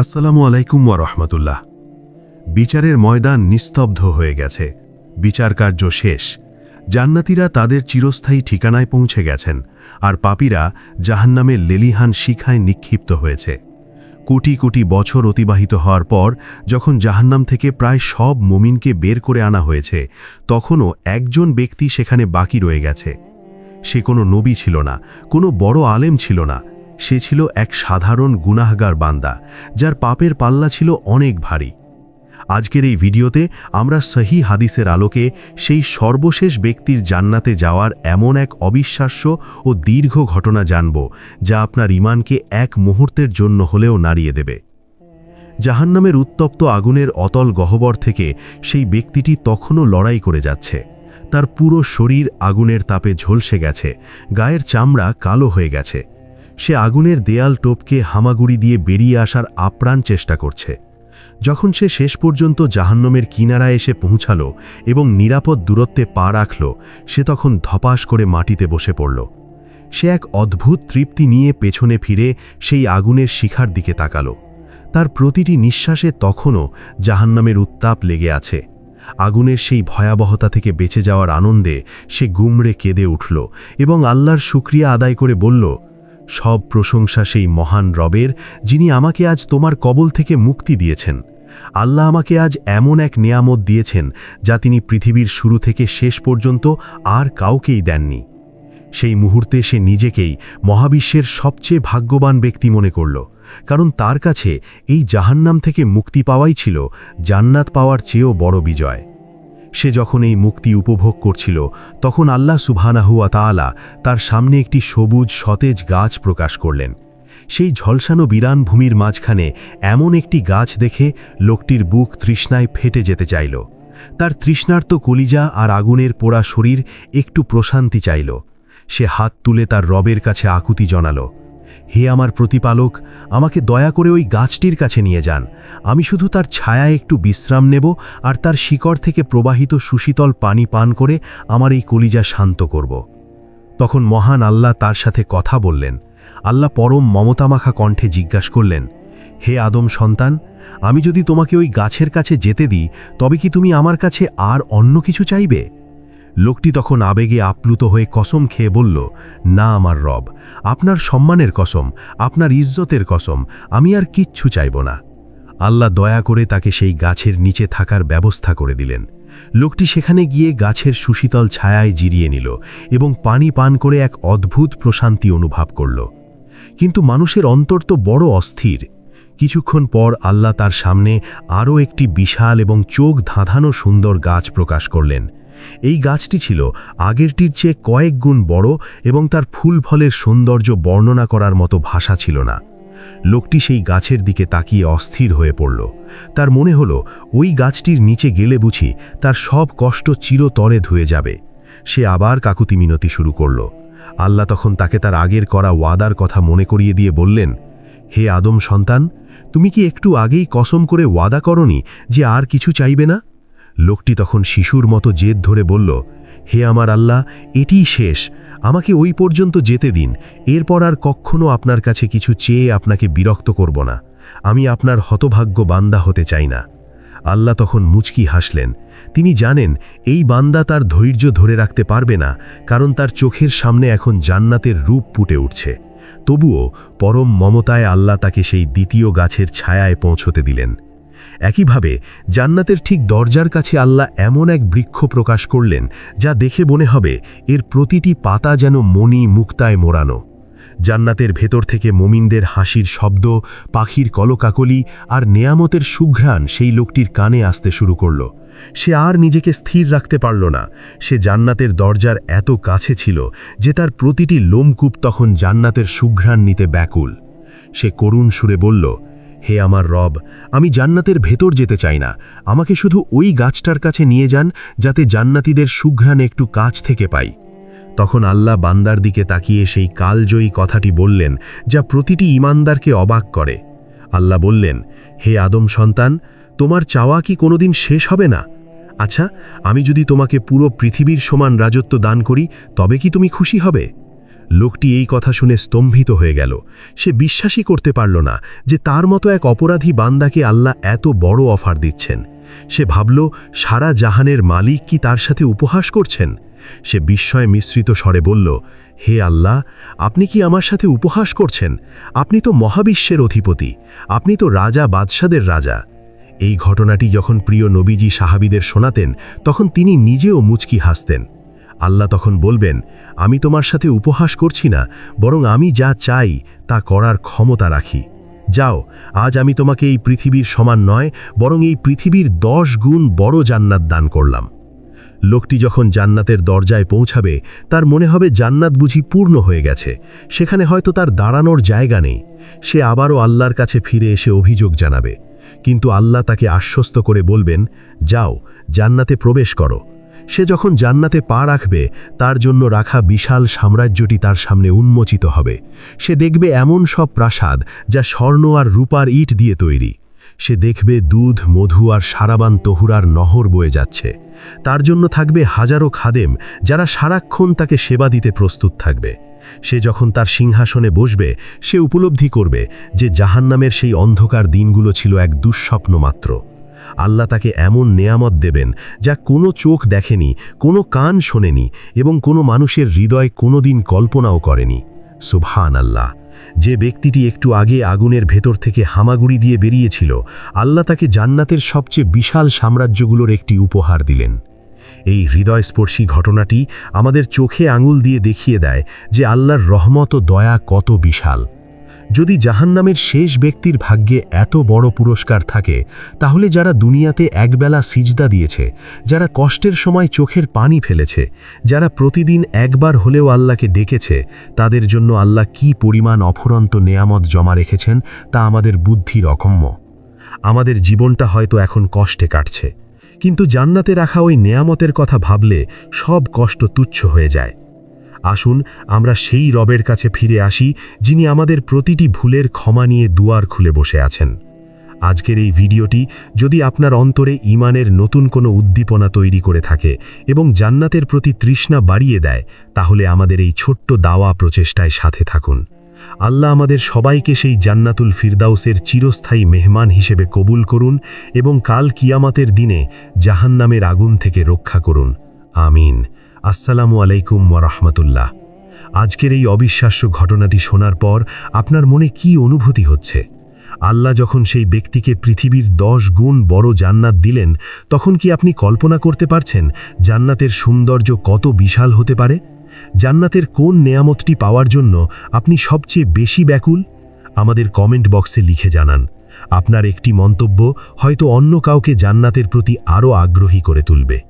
আসসালামু আলাইকুম ওয়া রহমতুল্লাহ। বিচারের ময়দান নিস্তব্ধ হয়ে গেছে। বিচার কার্য শেষ। জান্নাতীরা তাদের চিরস্থায়ী ঠিকানায় পৌঁছে গেছেন আর পাপীরা জাহান্নামের লেলিহান শিখায় নিক্ষিপ্ত হয়েছে। কোটি কোটি বছর অতিবাহিত হওয়ার পর যখন জাহান্নাম থেকে প্রায় সব মুমিনকে বের করে আনা হয়েছে, তখনও একজন ব্যক্তি সেখানে বাকি রয়ে গেছে। সে কোনো নবী ছিল না, কোনো বড় আলেম ছিল না সে ছিল এক সাধারণ গুনাহগার বান্দা, যার পাপের পাল্লা ছিল অনেক ভারী। আজকের এই ভিডিওতে আমরা সহি হাদিসের আলোকে সেই সর্বশেষ ব্যক্তির জান্নাতে যাওয়ার এমন এক অবিশ্বাস্য ও দীর্ঘ ঘটনা জানব, যা আপনার ইমানকে এক মুহূর্তের জন্য হলেও নাড়িয়ে দেবে। জাহান্নামের উত্তপ্ত আগুনের অতল গহ্বর থেকে সেই ব্যক্তিটি তখনও লড়াই করে যাচ্ছে। তার পুরো শরীর আগুনের তাপে ঝলসে গেছে, গায়ের চামড়া কালো হয়ে গেছে। সে আগুনের দেয়াল টোপকে হামাগুড়ি দিয়ে বেরিয়ে আসার আপ্রাণ চেষ্টা করছে। যখন সে শেষ পর্যন্ত জাহান্নমের কিনারায় এসে পৌঁছালো এবং নিরাপদ দূরত্বে পা রাখল, সে তখন ধপাস করে মাটিতে বসে পড়ল। সে এক অদ্ভুত তৃপ্তি নিয়ে পেছনে ফিরে সেই আগুনের শিখার দিকে তাকালো। তার প্রতিটি নিঃশ্বাসে তখনও জাহান্নামের উত্তাপ লেগে আছে। আগুনের সেই ভয়াবহতা থেকে বেঁচে যাওয়ার আনন্দে সে গুমড়ে কেঁদে উঠল এবং আল্লাহর শুক্রিয়া আদায় করে বলল সব প্রশংসা সেই মহান রবের, যিনি আমাকে আজ তোমার কবল থেকে মুক্তি দিয়েছেন। আল্লাহ আমাকে আজ এমন এক নিয়ামত দিয়েছেন, যা তিনি পৃথিবীর শুরু থেকে শেষ পর্যন্ত আর কাউকেই দেননি। সেই মুহূর্তে সে নিজেকেই মহাবিশ্বের সবচেয়ে ভাগ্যবান ব্যক্তি মনে করল, কারণ তার কাছে এই জাহান্নাম থেকে মুক্তি পাওয়াই ছিল জান্নাত পাওয়ার চেয়েও বড় বিজয়। সে যখন এই মুক্তি উপভোগ করছিল, তখন আল্লাহ সুবহানাহুয়া তাআলা তার সামনে একটি সবুজ সতেজ গাছ প্রকাশ করলেন। সেই ঝলসানো বিরান ভূমির মাঝখানে এমন একটি গাছ দেখে লোকটির বুক তৃষ্ণায় ফেটে যেতে চাইল। তার তৃষ্ণার্ত কলিজা আর আগুনের পোড়া শরীর একটু প্রশান্তি চাইল। সে হাত তুলে তার রবের কাছে আকুতি জানালো। হে আমার প্রতিপালক, আমাকে দয়া করে ওই গাছটির কাছে নিয়ে যান। আমি শুধু তার ছায়া একটু বিশ্রাম নেব আর তার শিকড় থেকে প্রবাহিত সুশীতল পানি পান করে আমার এই কলিজা শান্ত করব। তখন মহান আল্লাহ তার সাথে কথা বললেন। আল্লাহ পরম মমতামাখা কণ্ঠে জিজ্ঞাসা করলেন, হে আদম সন্তান, আমি যদি তোমাকে ওই গাছের কাছে যেতে দিই, তবে কি তুমি আমার কাছে আর অন্য কিছু চাইবে? লোকটি তখন আবেগে আপ্লুত হয়ে কসম খেয়ে বলল, না আমার রব, আপনার সম্মানের কসম, আপনার ইজ্জতের কসম, আমি আর কিচ্ছু চাইব না। আল্লাহ দয়া করে তাকে সেই গাছের নিচে থাকার ব্যবস্থা করে দিলেন। লোকটি সেখানে গিয়ে গাছের সুশীতল ছায়ায় জিরিয়ে নিল এবং পানি পান করে এক অদ্ভুত প্রশান্তি অনুভব করল। কিন্তু মানুষের অন্তর তো বড় অস্থির। কিছুক্ষণ পর আল্লাহ তার সামনে আরও একটি বিশাল এবং চোখ ধাঁধানো সুন্দর গাছ প্রকাশ করলেন। এই গাছটি ছিল আগেরটির চেয়ে কয়েক গুণ বড় এবং তার ফুল ফলের সৌন্দর্য বর্ণনা করার মতো ভাষা ছিল না। লোকটি সেই গাছের দিকে তাকিয়ে অস্থির হয়ে পড়ল। তার মনে হল, ওই গাছটির নিচে গেলে বুঝি তার সব কষ্ট চিরতরে ধুয়ে যাবে। সে আবার কাকুতি মিনতি শুরু করল। আল্লাহ তখন তাকে তার আগের করা ওয়াদার কথা মনে করিয়ে দিয়ে বললেন, হে আদম সন্তান, তুমি কি একটু আগেই কসম করে ওয়াদা করনি যে আর কিছু চাইবে না? লোকটি তখন শিশুর মতো জেদ ধরে বলল, হে আমার আল্লাহ, এটিই শেষ। আমাকে ওই পর্যন্ত যেতে দিন। এরপর আর কখনো আপনার কাছে কিছু চেয়ে আপনাকে বিরক্ত করব না। আমি আপনার হতভাগ্য বান্দা হতে চাই না। আল্লাহ তখন মুচকি হাসলেন। তিনি জানেন, এই বান্দা তার ধৈর্য ধরে রাখতে পারবে না, কারণ তার চোখের সামনে এখন জান্নাতের রূপ ফুটে উঠছে। তবুও পরম মমতায় আল্লাহ তাকে সেই দ্বিতীয় গাছের ছায়ায় পৌঁছতে দিলেন। একইভাবে জান্নাতের ঠিক দরজার কাছে আল্লাহ এমন এক বৃক্ষ প্রকাশ করলেন, যা দেখে মনে হবে এর প্রতিটি পাতা যেন মণি মুক্তায় মোড়ানো। জান্নাতের ভেতর থেকে মমিনদের হাসির শব্দ, পাখির কলকাকলি আর নেয়ামতের সুঘ্রাণ সেই লোকটির কানে আসতে শুরু করল। সে আর নিজেকে স্থির রাখতে পারল না। সে জান্নাতের দরজার এত কাছে ছিল যে তার প্রতিটি লোমকূপ তখন জান্নাতের সুঘ্রাণ নিতে ব্যাকুল। সে করুণ সুরে বলল হে আমার রব, আমি জান্নাতের ভেতর যেতে চাই না। আমাকে শুধু ওই গাছটার কাছে নিয়ে যান, যাতে জান্নাতিদের সুঘ্রাণ একটু কাছ থেকে পাই। তখন আল্লাহ বান্দার দিকে তাকিয়ে সেই কালজয়ী কথাটি বললেন, যা প্রতিটি ইমানদারকে অবাক করে। আল্লাহ বললেন, হে আদম সন্তান, তোমার চাওয়া কি কোনোদিন শেষ হবে না? আচ্ছা আমি যদি তোমাকে পুরো পৃথিবীর সমান রাজত্ব দান করি, তবে কি তুমি খুশি হবে? লোকটি এই কথা শুনে স্তম্ভিত হয়ে গেল। সে বিশ্বাসই করতে পারল না যে তার মতো এক অপরাধী বান্দাকে আল্লাহ এত বড় অফার দিচ্ছেন। সে ভাবল, সারা জাহানের মালিক কি তার সাথে উপহাস করছেন? সে বিস্ময় মিশ্রিত স্বরে বলল, হে আল্লাহ, আপনি কি আমার সাথে উপহাস করছেন? আপনি তো মহাবিশ্বের অধিপতি, আপনি তো রাজা বাদশাদের রাজা। এই ঘটনাটি যখন প্রিয় নবীজি সাহাবিদের শোনাতেন, তখন তিনি নিজেও মুচকি হাসতেন। আল্লাহ তখন বলবেন, আমি তোমার সাথে উপহাস করছি না, বরং আমি যা চাই তা করার ক্ষমতা রাখি। যাও, আজ আমি তোমাকে এই পৃথিবীর সমান নয়, বরং এই পৃথিবীর দশ গুণ বড় জান্নাত দান করলাম। লোকটি যখন জান্নাতের দরজায় পৌঁছাবে, তার মনে হবে জান্নাত বুঝি পূর্ণ হয়ে গেছে, সেখানে হয়তো তার দাঁড়ানোর জায়গা নেই। সে আবারও আল্লাহর কাছে ফিরে এসে অভিযোগ জানাবে। কিন্তু আল্লাহ তাকে আশ্বস্ত করে বলবেন, যাও, জান্নাতে প্রবেশ করো। সে যখন জান্নাতে পা রাখবে, তার জন্য রাখা বিশাল সাম্রাজ্যটি তার সামনে উন্মোচিত হবে। সে দেখবে এমন সব প্রাসাদ যা স্বর্ণ আর রূপার ইট দিয়ে তৈরি। সে দেখবে দুধ, মধু আর সারাবান তহুরার নহর বয়ে যাচ্ছে। তার জন্য থাকবে হাজারো খাদেম যারা সারাক্ষণ তাকে সেবা দিতে প্রস্তুত থাকবে। সে যখন তার সিংহাসনে বসবে, সে উপলব্ধি করবে যে জাহান্নামের সেই অন্ধকার দিনগুলো ছিল এক দুঃস্বপ্ন মাত্র আল্লাহ তাকে এমন নেয়ামত দেবেন যা কোনো চোখ দেখেনি, কোনো কান শোনেনি এবং কোনো মানুষের হৃদয় কোনোদিন কল্পনাও করেনি। সুবহান আল্লাহ যে ব্যক্তিটি একটু আগে আগুনের ভেতর থেকে হামাগুড়ি দিয়ে বেরিয়েছিল, আল্লাহ তাকে জান্নাতের সবচেয়ে বিশাল সাম্রাজ্যগুলোর একটি উপহার দিলেন। এই হৃদয়স্পর্শী ঘটনাটি আমাদের চোখে আঙুল দিয়ে দেখিয়ে দেয় যে আল্লাহর রহমত ও দয়া কত বিশাল। যদি জাহান্নামের শেষ ব্যক্তির ভাগ্যে এত বড় পুরস্কার থাকে, তাহলে যারা দুনিয়াতে একবেলা সিজদা দিয়েছে, যারা কষ্টের সময় চোখের পানি ফেলেছে, যারা প্রতিদিন একবার হলেও আল্লাহকে ডেকেছে, তাদের জন্য আল্লাহ কি পরিমাণ অফুরন্ত নেয়ামত জমা রেখেছেন তা আমাদের বুদ্ধির অকম্য। আমাদের জীবনটা হয়তো এখন কষ্টে কাটছে, কিন্তু জান্নাতে রাখা ওই নেয়ামতের কথা ভাবলে সব কষ্ট তুচ্ছ হয়ে যায়। আসুন, আমরা সেই রবের কাছে ফিরে আসি, যিনি আমাদের প্রতিটি ভুলের ক্ষমা নিয়ে দুয়ার খুলে বসে আছেন। আজকের এই ভিডিওটি যদি আপনার অন্তরে ইমানের নতুন কোনো উদ্দীপনা তৈরি করে থাকে এবং জান্নাতের প্রতি তৃষ্ণা বাড়িয়ে দেয়, তাহলে আমাদের এই ছোট্ট দাওয়া প্রচেষ্টায় সাথে থাকুন। আল্লাহ আমাদের সবাইকে সেই জান্নাতুল ফিরদাউসের চিরস্থায়ী মেহমান হিসেবে কবুল করুন এবং কাল কিয়ামাতের দিনে জাহান্নামের আগুন থেকে রক্ষা করুন। আমিন। আসসালামু আলাইকুম ওয়ারহমতুল্লাহ আজকের এই অবিশ্বাস্য ঘটনাটি শোনার পর আপনার মনে কি অনুভূতি হচ্ছে? আল্লাহ যখন সেই ব্যক্তিকে পৃথিবীর দশ গুণ বড় জান্নাত দিলেন, তখন কি আপনি কল্পনা করতে পারছেন জান্নাতের সৌন্দর্য কত বিশাল হতে পারে? জান্নাতের কোন নেয়ামতটি পাওয়ার জন্য আপনি সবচেয়ে বেশি ব্যাকুল? আমাদের কমেন্ট বক্সে লিখে জানান। আপনার একটি মন্তব্য হয়তো অন্য কাউকে জান্নাতের প্রতি আরও আগ্রহী করে তুলবে।